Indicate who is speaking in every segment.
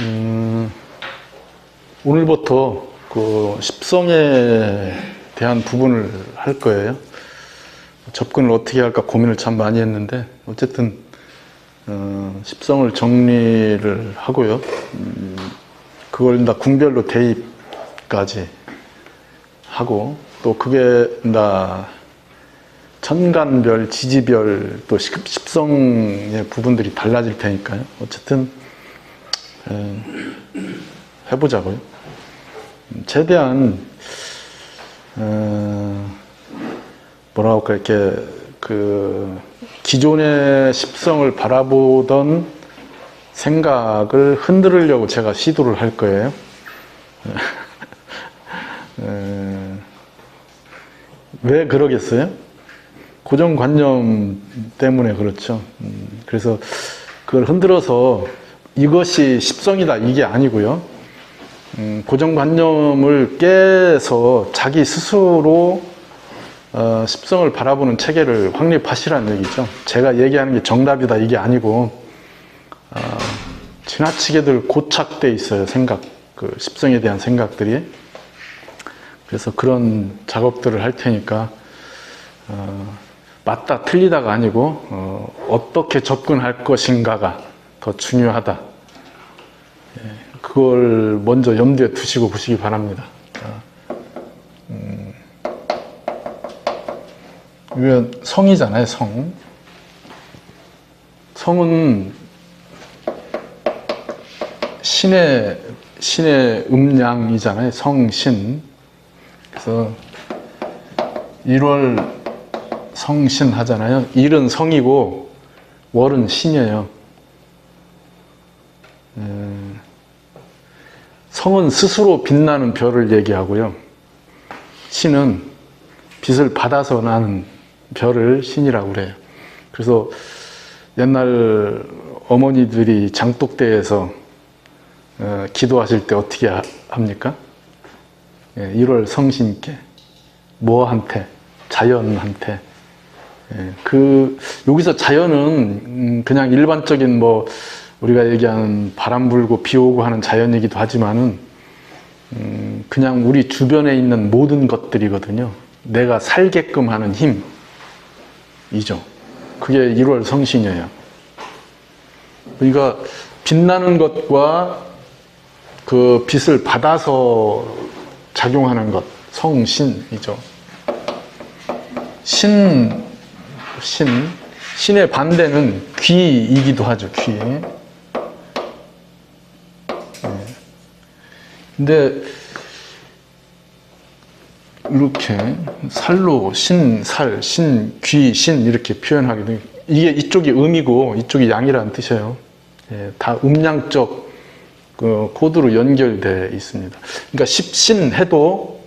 Speaker 1: 음, 오늘부터 그 십성에 대한 부분을 할 거예요. 접근을 어떻게 할까 고민을 참 많이 했는데 어쨌든 어, 십성을 정리를 하고요. 음, 그걸 다 궁별로 대입까지 하고 또 그게 다 천간별, 지지별 또 십- 십성의 부분들이 달라질 테니까요. 어쨌든 에, 해보자고요. 음, 최대한 어, 뭐라고 할까 이렇게 그 기존의 십성을 바라보던 생각을 흔들으려고 제가 시도를 할 거예요. 에, 왜 그러겠어요? 고정관념 때문에 그렇죠. 음, 그래서 그걸 흔들어서 이것이 십성이다 이게 아니고요. 음, 고정관념을 깨서 자기 스스로 어, 십성을 바라보는 체계를 확립하시라는 얘기죠. 제가 얘기하는 게 정답이다 이게 아니고 어, 지나치게들 고착돼 있어요 생각, 그 십성에 대한 생각들이. 그래서 그런 작업들을 할 테니까 어, 맞다 틀리다가 아니고 어, 어떻게 접근할 것인가가 더 중요하다. 예, 그걸 먼저 염두에 두시고 보시기 바랍니다. 자, 음, 성이잖아요, 성. 성은 신의 신의 음양이잖아요, 성신. 그래서 1월 성신 하잖아요. 일은 성이고 월은 신이에요. 음, 성은 스스로 빛나는 별을 얘기하고요. 신은 빛을 받아서 나는 별을 신이라고 그래요. 그래서 옛날 어머니들이 장독대에서 어, 기도하실 때 어떻게 하- 합니까? 예, 1월 성신께 뭐한테 자연한테 예, 그 여기서 자연은 음, 그냥 일반적인 뭐 우리가 얘기하는 바람 불고 비 오고 하는 자연이기도 하지만은 음, 그냥 우리 주변에 있는 모든 것들이거든요. 내가 살게끔 하는 힘이죠. 그게 1월 성신이에요. 그러니까 빛나는 것과 그 빛을 받아서 작용하는 것, 성신이죠. 신, 신, 신의 반대는 귀이기도 하죠, 귀. 근데, 이렇게 살로 신, 살, 신, 귀, 신 이렇게 표현하게 돼요. 이게 이쪽이 음이고 이쪽이 양이라는 뜻이에요. 예, 다 음양적 그 코드로 연결돼 있습니다. 그러니까 십신 해도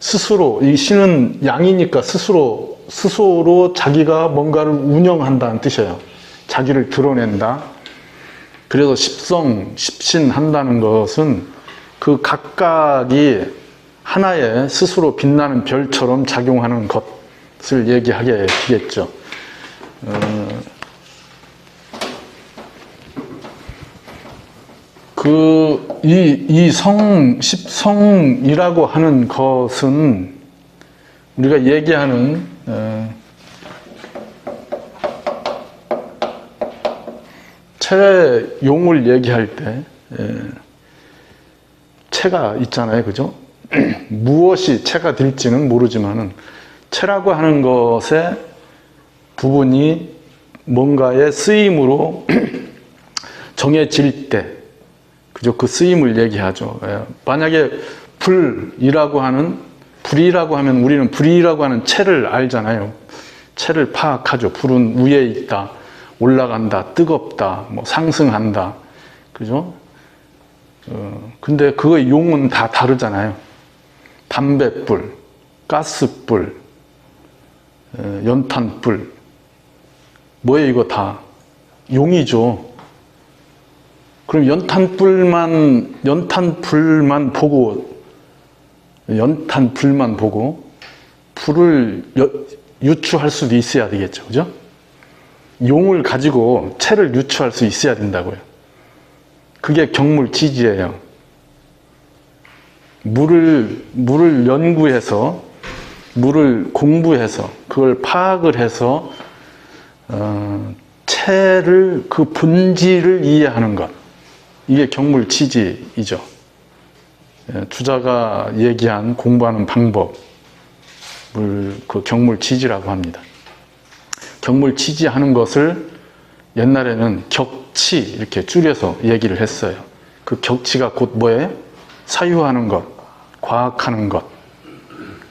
Speaker 1: 스스로 이 신은 양이니까 스스로 스스로 자기가 뭔가를 운영한다는 뜻이에요. 자기를 드러낸다. 그래서 십성, 십신 한다는 것은 그 각각이 하나의 스스로 빛나는 별처럼 작용하는 것을 얘기하게 되겠죠. 어, 그, 이, 이 성, 십성이라고 하는 것은 우리가 얘기하는, 어, 체용을 얘기할 때, 예, 체가 있잖아요. 그죠? 무엇이 체가 될지는 모르지만은, 체라고 하는 것의 부분이 뭔가의 쓰임으로 정해질 때, 그죠? 그 쓰임을 얘기하죠. 예. 만약에 불이라고 하는, 불이라고 하면 우리는 불이라고 하는 체를 알잖아요. 체를 파악하죠. 불은 위에 있다, 올라간다, 뜨겁다, 뭐 상승한다. 그죠? 어, 근데 그거의 용은 다 다르잖아요. 담뱃불, 가스불, 어, 연탄불. 뭐예요, 이거 다? 용이죠. 그럼 연탄불만 연탄불만 보고 연탄불만 보고 불을 여- 유추할 수도 있어야 되겠죠, 그죠? 용을 가지고 채를 유추할 수 있어야 된다고요. 그게 경물 지지예요. 물을 물을 연구해서 물을 공부해서 그걸 파악을 해서 어, 체를 그 본질을 이해하는 것 이게 경물 지지이죠. 예, 주자가 얘기한 공부하는 방법을 그 경물 지지라고 합니다. 경물 지지하는 것을 옛날에는 격치 이렇게 줄여서 얘기를 했어요. 그 격치가 곧 뭐예요? 사유하는 것, 과학하는 것.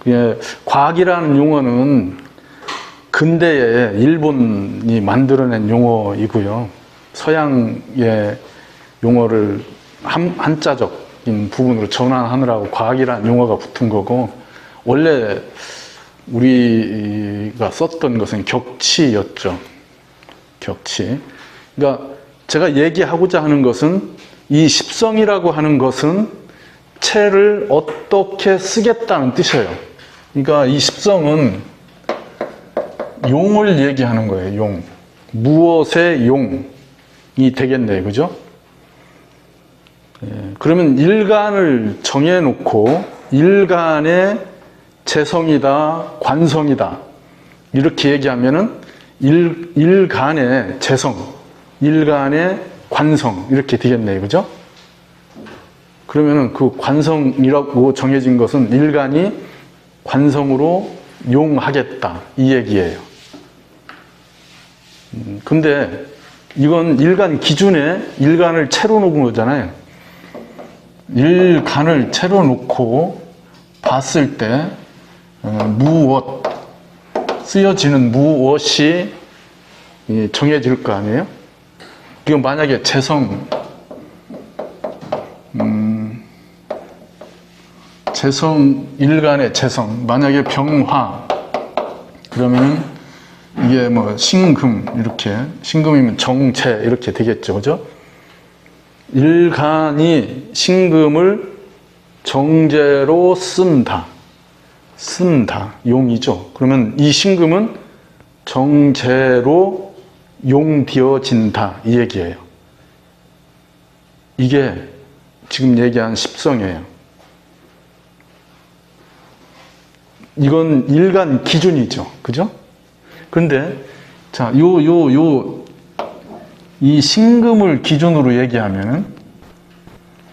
Speaker 1: 예, 과학이라는 용어는 근대에 일본이 만들어낸 용어이고요. 서양의 용어를 한, 한자적인 부분으로 전환하느라고 과학이라는 용어가 붙은 거고, 원래 우리가 썼던 것은 격치였죠. 격치. 그러니까 제가 얘기하고자 하는 것은 이 십성이라고 하는 것은 체를 어떻게 쓰겠다는 뜻이에요. 그러니까 이 십성은 용을 얘기하는 거예요. 용. 무엇의 용이 되겠네. 그죠? 예, 그러면 일간을 정해놓고 일간의 재성이다, 관성이다. 이렇게 얘기하면은 일, 일간의 재성, 일간의 관성. 이렇게 되겠네요. 그죠? 그러면은 그 관성이라고 정해진 것은 일간이 관성으로 용하겠다. 이 얘기예요. 음, 근데 이건 일간 기준에 일간을 채로 놓은 거잖아요. 일간을 채로 놓고 봤을 때 어, 무엇 쓰여지는 무엇이 이, 정해질 거 아니에요? 이건 만약에 재성 음, 재성 일간의 재성 만약에 병화 그러면은 이게 뭐 신금 이렇게 신금이면 정체 이렇게 되겠죠 그죠 일간이 신금을 정제로 쓴다 쓴다. 용이죠. 그러면 이 신금은 정제로 용되어진다. 이 얘기예요. 이게 지금 얘기한 십성이에요. 이건 일간 기준이죠. 그죠? 근데, 자, 요, 요, 요, 이 신금을 기준으로 얘기하면은,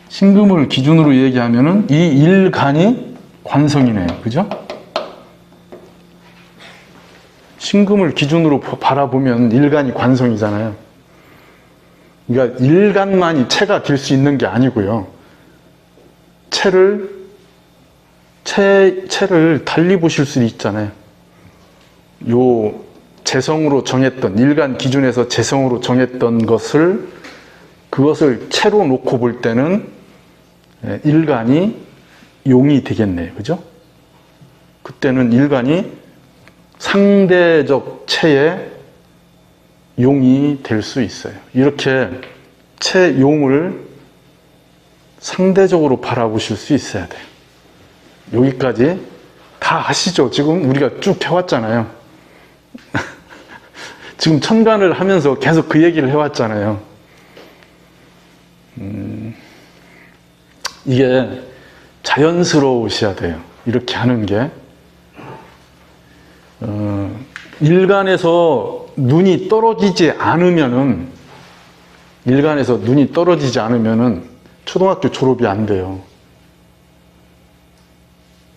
Speaker 1: 신금을 기준으로 얘기하면은, 이 일간이 관성이네요. 그죠? 신금을 기준으로 바라보면 일간이 관성이잖아요. 그러니까 일간만이 체가 될수 있는 게 아니고요. 체를 체, 체를 달리 보실 수 있잖아요. 요 재성으로 정했던 일간 기준에서 재성으로 정했던 것을 그것을 체로 놓고 볼 때는 예, 일간이 용이 되겠네요. 그죠? 그때는 일간이 상대적 체의 용이 될 수 있어요. 이렇게 체용을 상대적으로 바라보실 수 있어야 돼요. 여기까지 다 아시죠? 지금 우리가 쭉 해왔잖아요. 지금 천간을 하면서 계속 그 얘기를 해왔잖아요. 음, 이게 자연스러우셔야 돼요. 이렇게 하는 게. 어, 일간에서 눈이 떨어지지 않으면은, 일간에서 눈이 떨어지지 않으면은 초등학교 졸업이 안 돼요.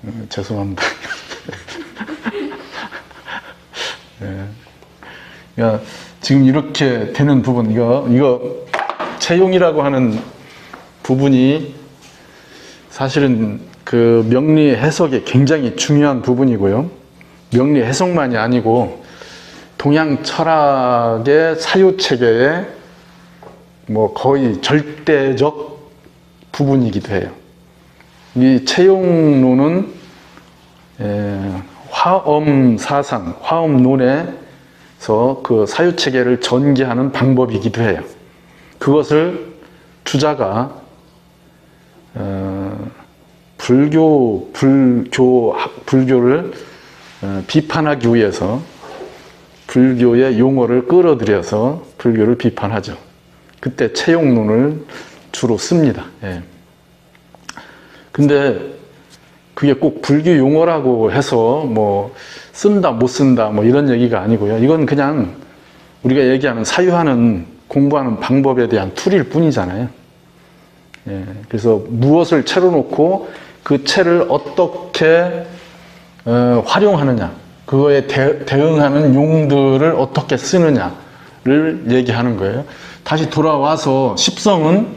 Speaker 1: 음, 죄송합니다. 네. 그러니까 지금 이렇게 되는 부분, 이거, 이거, 채용이라고 하는 부분이 사실은 그 명리 해석에 굉장히 중요한 부분이고요. 명리 해석만이 아니고 동양 철학의 사유 체계의 뭐 거의 절대적 부분이기도 해요. 이 채용론은 화엄 사상, 화엄론에서 그 사유 체계를 전개하는 방법이기도 해요. 그것을 주자가 어, 불교 불교 불교를 어, 비판하기 위해서 불교의 용어를 끌어들여서 불교를 비판하죠. 그때 채용론을 주로 씁니다. 예. 근데 그게 꼭 불교 용어라고 해서 뭐 쓴다 못 쓴다 뭐 이런 얘기가 아니고요. 이건 그냥 우리가 얘기하는 사유하는 공부하는 방법에 대한 툴일 뿐이잖아요. 예, 그래서 무엇을 채로 놓고 그 채를 어떻게 어, 활용하느냐, 그거에 대, 대응하는 용들을 어떻게 쓰느냐를 얘기하는 거예요. 다시 돌아와서 십성은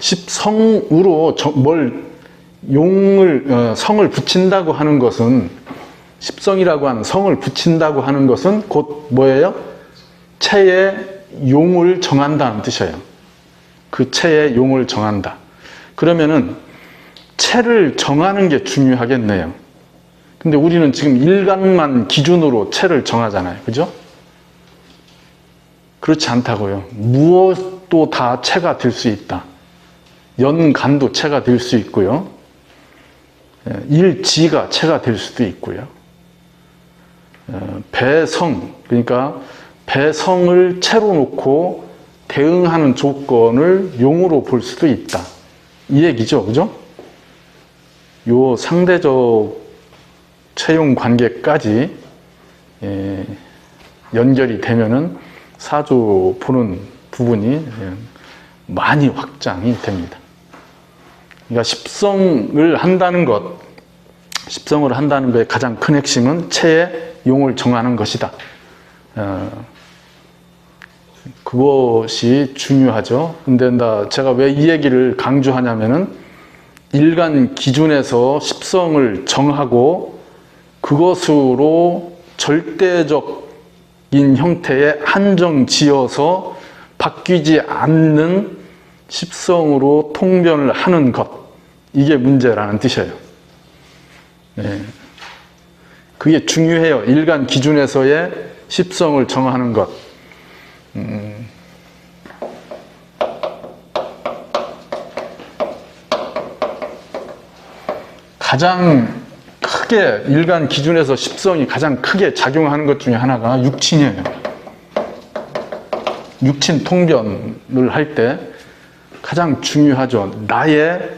Speaker 1: 십성으로 저- 뭘 용을 어, 성을 붙인다고 하는 것은 십성이라고 하는 성을 붙인다고 하는 것은 곧 뭐예요? 체의 용을 정한다는 뜻이에요. 그 체의 용을 정한다. 그러면은 체를 정하는 게 중요하겠네요. 근데 우리는 지금 일간만 기준으로 체를 정하잖아요. 그죠? 그렇지 않다고요. 무엇도 다 체가 될 수 있다. 연간도 체가 될 수 있고요. 예, 일지가 체가 될 수도 있고요. 어, 배성, 그러니까 배성을 채로 놓고 대응하는 조건을 용으로 볼 수도 있다. 이 얘기죠. 그죠? 요 상대적 채용 관계까지 예, 연결이 되면은 사주 보는 부분이 예, 많이 확장이 됩니다. 그러니까 십성을 한다는 것, 십성을 한다는 것의 가장 큰 핵심은 체의 용을 정하는 것이다. 어, 그것이 중요하죠. 근데 나 제가 왜 이 얘기를 강조하냐면은 일간 기준에서 십성을 정하고 그것으로 절대적인 형태의 한정 지어서 바뀌지 않는 십성으로 통변을 하는 것. 이게 문제라는 뜻이에요. 네. 그게 중요해요. 일간 기준에서의 십성을 정하는 것. 음. 가장 크게 일간 기준에서 십성이 가장 크게 작용하는 것 중에 하나가 육친이에요. 육친 통변을 할 때 가장 중요하죠. 나의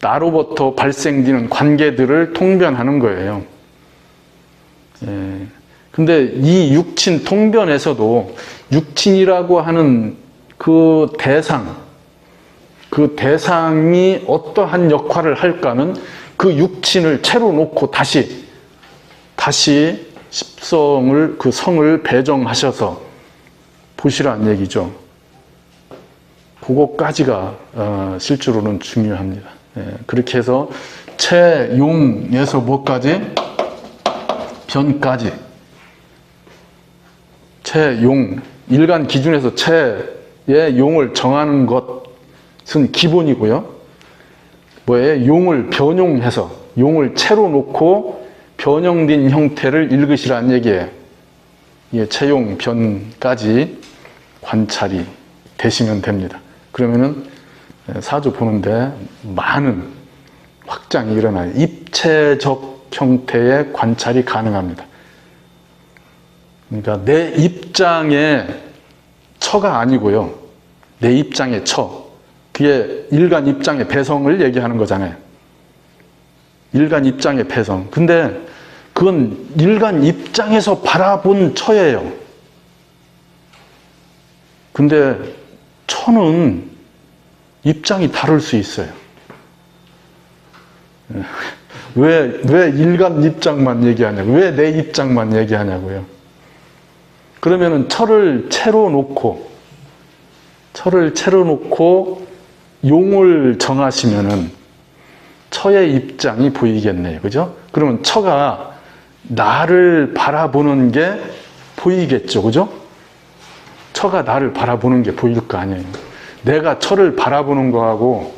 Speaker 1: 나로부터 발생되는 관계들을 통변하는 거예요. 예. 근데 이 육친 통변에서도 육친이라고 하는 그 대상, 그 대상이 어떠한 역할을 할까는 그 육친을 채로 놓고 다시, 다시 십성을, 그 성을 배정하셔서 보시라는 얘기죠. 그거까지가 어, 실제로는 중요합니다. 예, 그렇게 해서 채용에서 뭐까지? 변까지. 채용, 일간 기준에서 채의 용을 정하는 것은 기본이고요. 뭐에 용을 변용해서 용을 채로 놓고 변형된 형태를 읽으시라는 얘기예요. 예, 채용 변까지 관찰이 되시면 됩니다. 그러면은 사주 보는데 많은 확장이 일어나요. 입체적 형태의 관찰이 가능합니다. 그러니까 내 입장의 처가 아니고요. 내 입장의 처. 그게 일간 입장의 배성을 얘기하는 거잖아요. 일간 입장의 배성. 근데 그건 일간 입장에서 바라본 처예요. 근데 처는 입장이 다를 수 있어요. 왜, 왜 일간 입장만 얘기하냐고, 왜 내 입장만 얘기하냐고요. 그러면은 철을 채로 놓고, 철을 채로 놓고 용을 정하시면은 처의 입장이 보이겠네요. 그죠? 그러면 처가 나를 바라보는 게 보이겠죠. 그죠? 처가 나를 바라보는 게 보일 거 아니에요. 내가 처를 바라보는 거하고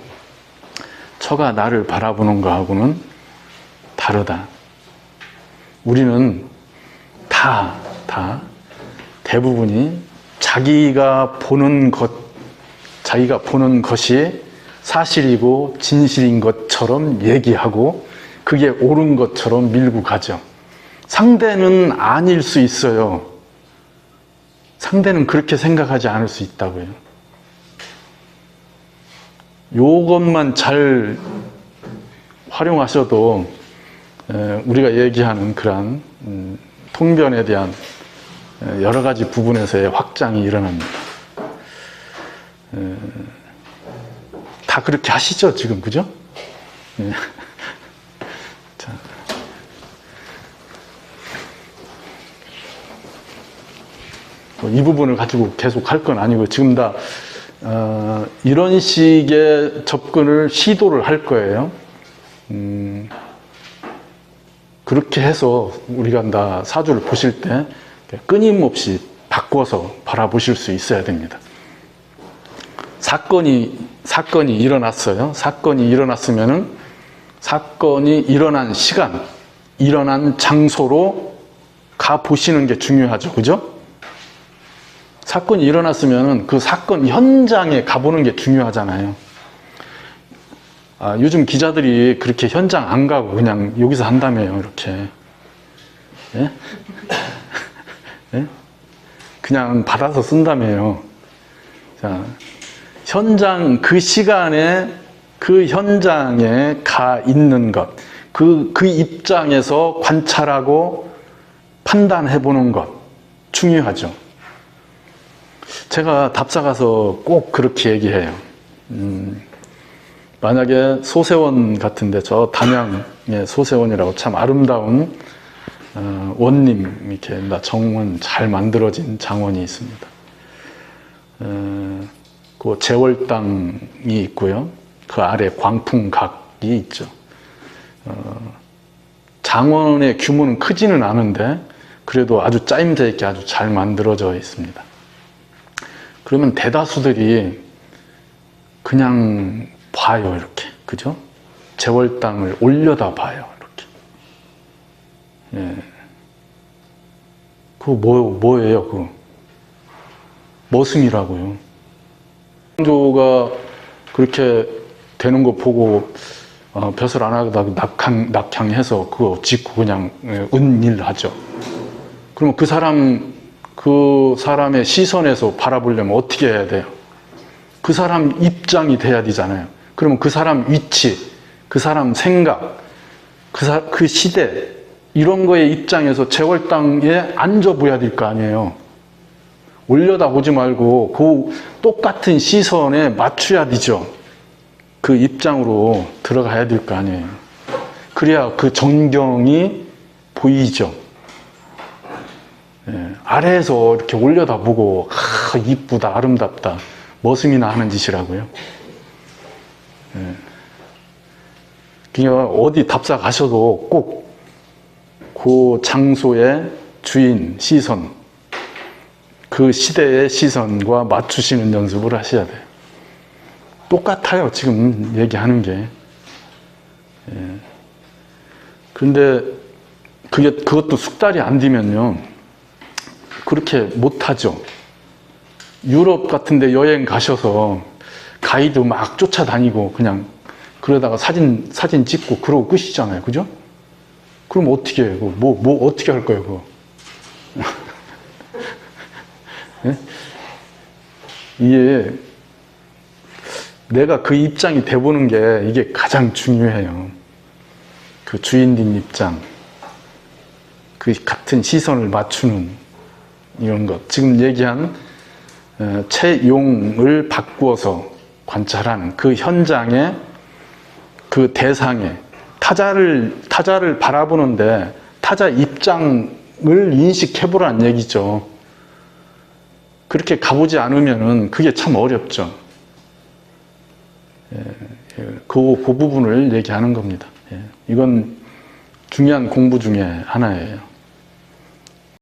Speaker 1: 처가 나를 바라보는 거하고는 다르다. 우리는 다, 다 대부분이 자기가 보는 것, 자기가 보는 것이 사실이고 진실인 것처럼 얘기하고 그게 옳은 것처럼 밀고 가죠. 상대는 아닐 수 있어요. 상대는 그렇게 생각하지 않을 수 있다고요. 요것만 잘 활용하셔도 에, 우리가 얘기하는 그러한 음, 통변에 대한 에, 여러 가지 부분에서의 확장이 일어납니다. 에, 다 그렇게 하시죠 지금 그죠? 예. 자. 뭐이 부분을 가지고 계속 할 건 아니고 지금 다 어, 이런 식의 접근을 시도를 할 거예요. 음, 그렇게 해서 우리가 다 사주를 보실 때 끊임없이 바꿔서 바라보실 수 있어야 됩니다. 사건이 사건이 일어났어요. 사건이 일어났으면은 사건이 일어난 시간, 일어난 장소로 가 보시는 게 중요하죠. 그죠? 사건이 일어났으면 그 사건 현장에 가보는 게 중요하잖아요. 아, 요즘 기자들이 그렇게 현장 안 가고 그냥 여기서 한다며요, 이렇게. 예? 예? 그냥 받아서 쓴다며요. 자, 현장, 그 시간에 그 현장에 가 있는 것, 그, 그 입장에서 관찰하고 판단해 보는 것, 중요하죠. 제가 답사 가서 꼭 그렇게 얘기해요. 음, 만약에 소세원 같은데 저 담양의 소세원이라고 참 아름다운 어, 원님 이렇게 나 정원 잘 만들어진 장원이 있습니다. 어, 그 제월당이 있고요. 그 아래 광풍각이 있죠. 어, 장원의 규모는 크지는 않은데 그래도 아주 짜임새 있게 아주 잘 만들어져 있습니다. 그러면 대다수들이 그냥 봐요, 이렇게. 그죠? 재월당을 올려다 봐요, 이렇게. 예. 그거 뭐, 뭐예요, 그거? 머슴이라고요. 조가 그렇게 되는 거 보고, 어, 벼슬 안 하다가 낙향, 낙향해서 그거 짓고 그냥 예, 은일 하죠. 그러면 그 사람, 그 사람의 시선에서 바라보려면 어떻게 해야 돼요? 그 사람 입장이 돼야 되잖아요. 그러면 그 사람 위치, 그 사람 생각, 그, 사, 그 시대, 이런 거의 입장에서 재월당에 앉아 보야 될 거 아니에요. 올려다 보지 말고 그 똑같은 시선에 맞춰야 되죠. 그 입장으로 들어가야 될 거 아니에요. 그래야 그 정경이 보이죠. 예, 아래에서 이렇게 올려다보고 아, 이쁘다 아름답다 머슴이나 하는 짓이라고요. 예. 그냥 어디 답사 가셔도 꼭 그 장소의 주인 시선 그 시대의 시선과 맞추시는 연습을 하셔야 돼요. 똑같아요 지금 얘기하는 게. 예. 그런데 그게 그것도 숙달이 안 되면요. 그렇게 못하죠. 유럽 같은데 여행 가셔서 가이드 막 쫓아다니고 그냥 그러다가 사진 사진 찍고 그러고 끝이잖아요, 그죠? 그럼 어떻게 해요? 뭐, 뭐 어떻게 할 거예요, 그거? 이게 내가 그 입장이 돼보는 게 이게 가장 중요해요. 그 주인님 입장, 그 같은 시선을 맞추는 이런 것. 지금 얘기한 어, 채용을 바꾸어서 관찰하는 그 현장에 그 대상에 타자를 타자를 바라보는데 타자 입장을 인식해 보라는 얘기죠. 그렇게 가보지 않으면은 그게 참 어렵죠. 예, 예, 그, 그 부분을 얘기하는 겁니다. 예, 이건 중요한 공부 중에 하나예요.